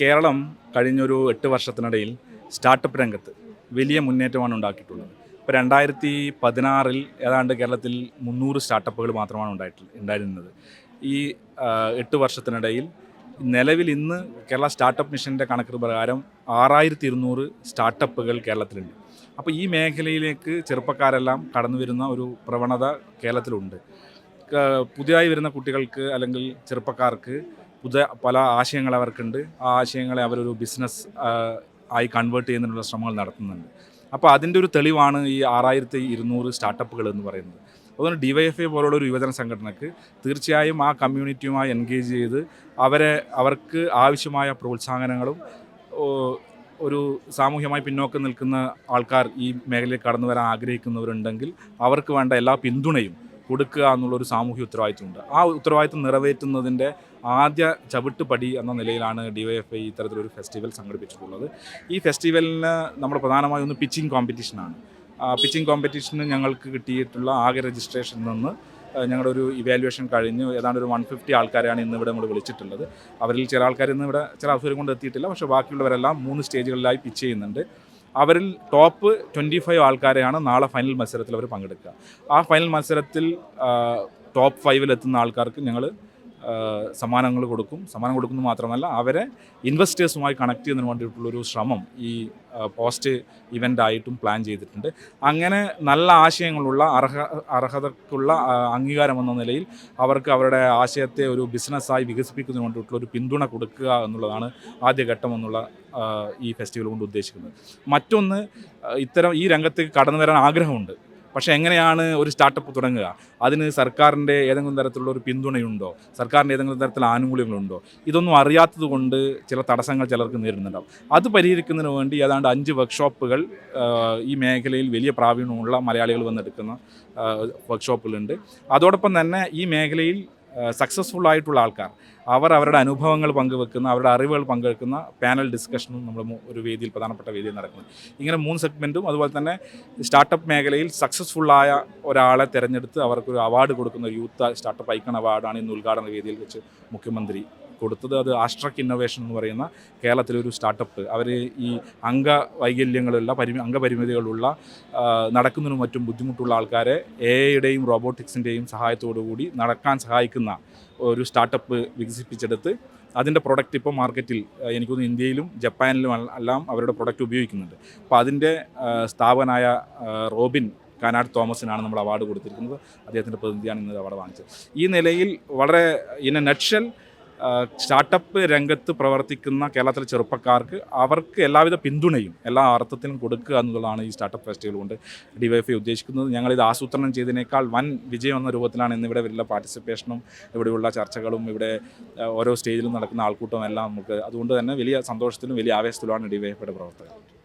കേരളം കഴിഞ്ഞൊരു എട്ട് വർഷത്തിനിടയിൽ സ്റ്റാർട്ടപ്പ് രംഗത്ത് വലിയ മുന്നേറ്റമാണ് ഉണ്ടാക്കിയിട്ടുള്ളത്. ഇപ്പോൾ രണ്ടായിരത്തി പതിനാറിൽ ഏതാണ്ട് കേരളത്തിൽ മുന്നൂറ് സ്റ്റാർട്ടപ്പുകൾ മാത്രമാണ് ഉണ്ടായിട്ട് ഉണ്ടായിരുന്നത്. ഈ എട്ട് വർഷത്തിനിടയിൽ നിലവിൽ ഇന്ന് കേരള സ്റ്റാർട്ടപ്പ് മിഷന്റെ കണക്ക് പ്രകാരം ആറായിരത്തി ഇരുന്നൂറ് സ്റ്റാർട്ടപ്പുകൾ കേരളത്തിലുണ്ട്. അപ്പോൾ ഈ മേഖലയിലേക്ക് ചെറുപ്പക്കാരെല്ലാം കടന്നു വരുന്ന ഒരു പ്രവണത കേരളത്തിലുണ്ട്. പുതിയതായി വരുന്ന കുട്ടികൾക്ക് അല്ലെങ്കിൽ ചെറുപ്പക്കാർക്ക് പുതിയ പല ആശയങ്ങൾ അവർക്കുണ്ട്. ആ ആശയങ്ങളെ അവരൊരു ബിസിനസ് ആയി കൺവേർട്ട് ചെയ്യുന്നതിനുള്ള ശ്രമങ്ങൾ നടത്തുന്നുണ്ട്. അപ്പോൾ അതിന്റെ ഒരു തെളിവാണ് ഈ ആറായിരത്തി ഇരുന്നൂറ് സ്റ്റാർട്ടപ്പുകൾ എന്ന് പറയുന്നത്. അതുകൊണ്ട് ഡിവൈഎഫ്ഐ പോലുള്ള ഒരു യുവജന സംഘടനക്ക് തീർച്ചയായും ആ കമ്മ്യൂണിറ്റിയുമായി എൻഗേജ് ചെയ്ത് അവരെ അവർക്ക് ആവശ്യമായ പ്രോത്സാഹനങ്ങളും ഒരു സാമൂഹ്യമായി പിന്നോക്കം നിൽക്കുന്ന ആൾക്കാർ ഈ മേഖലയിൽ കടന്നു വരാൻ ആഗ്രഹിക്കുന്നവരുണ്ടെങ്കിൽ അവർക്ക് വേണ്ട എല്ലാ പിന്തുണയും കൊടുക്കുക എന്നുള്ളൊരു സാമൂഹ്യ ഉത്തരവാദിത്വമുണ്ട്. ആ ഉത്തരവാദിത്വം നിറവേറ്റുന്നതിന്റെ ആദ്യ ചവിട്ട് പടി എന്ന നിലയിലാണ് ഡിവൈഎഫ്ഐ ഇത്തരത്തിലൊരു ഫെസ്റ്റിവൽ സംഘടിപ്പിച്ചിട്ടുള്ളത്. ഈ ഫെസ്റ്റിവലിന് നമ്മൾ പ്രധാനമായും ഒന്ന് പിച്ചിങ് കോമ്പറ്റീഷനാണ് പിച്ചിങ് കോമ്പറ്റീഷന് ഞങ്ങൾക്ക് കിട്ടിയിട്ടുള്ള ആകെ രജിസ്ട്രേഷനിൽ നിന്ന് ഞങ്ങളുടെ ഒരു ഇവാലുവേഷൻ കഴിഞ്ഞ്. ഏതാണ്ട് ഒരു വൺ ഫിഫ്റ്റി ആൾക്കാരാണ് ഇന്ന് ഇവിടെ നമ്മൾ വിളിച്ചിട്ടുള്ളത്. അവരിൽ ചില ആൾക്കാർ ഇന്ന് ഇവിടെ ചില അസുഖം കൊണ്ട് എത്തിയിട്ടില്ല. പക്ഷേ ബാക്കിയുള്ളവരെല്ലാം മൂന്ന് സ്റ്റേജുകളിലായി പിച്ച് ചെയ്യുന്നുണ്ട്. അവരിൽ ടോപ്പ് ട്വന്റി ഫൈവ് ആൾക്കാരെയാണ് നാളെ ഫൈനൽ മത്സരത്തിൽ അവർ പങ്കെടുക്കുക. ആ ഫൈനൽ മത്സരത്തിൽ ടോപ്പ് ഫൈവിൽ എത്തുന്ന ആൾക്കാർക്ക് ഞങ്ങൾ സമ്മാനങ്ങൾ കൊടുക്കും. സമ്മാനം കൊടുക്കുന്നത് മാത്രമല്ല അവരെ ഇൻവെസ്റ്റേഴ്സുമായി കണക്ട് ചെയ്യുന്നതിന് വേണ്ടിയിട്ടുള്ളൊരു ശ്രമം ഈ പോസ്റ്റ് ഇവന്റായിട്ടും പ്ലാൻ ചെയ്തിട്ടുണ്ട്. അങ്ങനെ നല്ല ആശയങ്ങളുള്ള അർഹ അർഹതക്കുള്ള അംഗീകാരം എന്ന നിലയിൽ അവർക്ക് അവരുടെ ആശയത്തെ ഒരു ബിസിനസ്സായി വികസിപ്പിക്കുന്നതിന് വേണ്ടിയിട്ടുള്ള ഒരു പിന്തുണ കൊടുക്കുക എന്നുള്ളതാണ് ആദ്യഘട്ടം എന്നുള്ള ഈ ഫെസ്റ്റിവൽ കൊണ്ട് ഉദ്ദേശിക്കുന്നത്. മറ്റൊന്ന് ഇത്തരം ഈ രംഗത്തേക്ക് കടന്നു വരാൻ ആഗ്രഹമുണ്ട്. പക്ഷേ എങ്ങനെയാണ് ഒരു സ്റ്റാർട്ടപ്പ് തുടങ്ങുക? അതിന് സർക്കാരിന്റെ ഏതെങ്കിലും തരത്തിലുള്ള ഒരു പിന്തുണയുണ്ടോ? സർക്കാരിന്റെ ഏതെങ്കിലും തരത്തിലുള്ള ആനുകൂല്യങ്ങളുണ്ടോ? ഇതൊന്നും അറിയാത്തത് കൊണ്ട് ചില തടസ്സങ്ങൾ ചിലർക്ക് നേരിടുന്നുണ്ടാവും. അത് പരിഹരിക്കുന്നതിന് വേണ്ടി ഏതാണ്ട് അഞ്ച് വർക്ക്ഷോപ്പുകൾ ഈ മേഖലയിൽ വലിയ പ്രാവീണ്യമുള്ള മലയാളികൾ വന്നെടുക്കുന്ന വർക്ക്ഷോപ്പുകളുണ്ട് അതോടൊപ്പം തന്നെ ഈ മേഖലയിൽ സക്സസ്ഫുൾ ആയിട്ടുള്ള ആൾക്കാർ. അവർ അവരുടെ അനുഭവങ്ങൾ പങ്കുവെക്കുന്ന അവരുടെ അറിവുകൾ പങ്കുവെക്കുന്ന പാനൽ ഡിസ്കഷനും നമ്മൾ ഒരു വേദിയിൽ പ്രധാനപ്പെട്ട വേദിയിൽ നടക്കുന്നത് ഇങ്ങനെ മൂന്ന് സെഗ്മെന്റും അതുപോലെ തന്നെ സ്റ്റാർട്ടപ്പ് മേഖലയിൽ സക്സസ്ഫുള്ളായ ഒരാളെ തിരഞ്ഞെടുത്ത് അവർക്കൊരു അവാർഡ് കൊടുക്കുന്ന യൂത്ത് സ്റ്റാർട്ടപ്പ് ഐക്കൺ അവാർഡാണ് ഇന്ന് ഉദ്ഘാടന വേദിയിൽ വെച്ച് മുഖ്യമന്ത്രി കൊടുത്തത് അത് ആസ്ട്രക് ഇന്നോവേഷൻ എന്ന് പറയുന്ന കേരളത്തിലെ ഒരു സ്റ്റാർട്ടപ്പ് അവർ ഈ അംഗവൈകല്യങ്ങളുള്ള പരിമി അംഗപരിമിതികളുള്ള നടക്കുന്നതിനും മറ്റും ബുദ്ധിമുട്ടുള്ള ആൾക്കാരെ എ ഐയുടെയും റോബോട്ടിക്സിന്റെയും കൂടി നടക്കാൻ സഹായിക്കുന്ന ഒരു സ്റ്റാർട്ടപ്പ് വികസിപ്പിച്ചെടുത്ത് അതിന്റെ പ്രൊഡക്റ്റ് ഇപ്പോൾ മാർക്കറ്റിൽ എനിക്കൊന്ന് ഇന്ത്യയിലും ജപ്പാനിലും എല്ലാം അവരുടെ പ്രൊഡക്റ്റ് ഉപയോഗിക്കുന്നുണ്ട്. അപ്പോൾ അതിന്റെ സ്ഥാപനായ റോബിൻ കാനാട് തോമസിനാണ് നമ്മൾ അവാർഡ് കൊടുത്തിരിക്കുന്നത്. അദ്ദേഹത്തിന്റെ പ്രതിനിധിയാണ് ഇന്ന് അവാർഡ് വാങ്ങിച്ചത്. ഈ നിലയിൽ വളരെ ഇൻ എ നട്ഷൽ സ്റ്റാർട്ടപ്പ് രംഗത്ത് പ്രവർത്തിക്കുന്ന കേരളത്തിലെ ചെറുപ്പക്കാർക്ക് അവർക്ക് എല്ലാവിധ പിന്തുണയും എല്ലാ അർത്ഥത്തിലും കൊടുക്കുക എന്നുള്ളതാണ് ഈ സ്റ്റാർട്ടപ്പ് ഫെസ്റ്റിവൽ കൊണ്ട് ഡിവൈഎഫ്ഐ ഉദ്ദേശിക്കുന്നത്. ഞങ്ങളിത് ആസൂത്രണം ചെയ്തതിനേക്കാൾ വൻ വിജയം എന്ന രൂപത്തിലാണ് ഇന്ന് ഇവിടെ വരുന്ന പാർട്ടിസിപ്പേഷനും ഇവിടെയുള്ള ചർച്ചകളും ഇവിടെ ഓരോ സ്റ്റേജിലും നടക്കുന്ന ആൾക്കൂട്ടവും എല്ലാം നമുക്ക് അതുകൊണ്ട് തന്നെ വലിയ സന്തോഷത്തിലും വലിയ ആവേശത്തിലുമാണ് ഡിവൈഫയുടെ പ്രവർത്തകർ.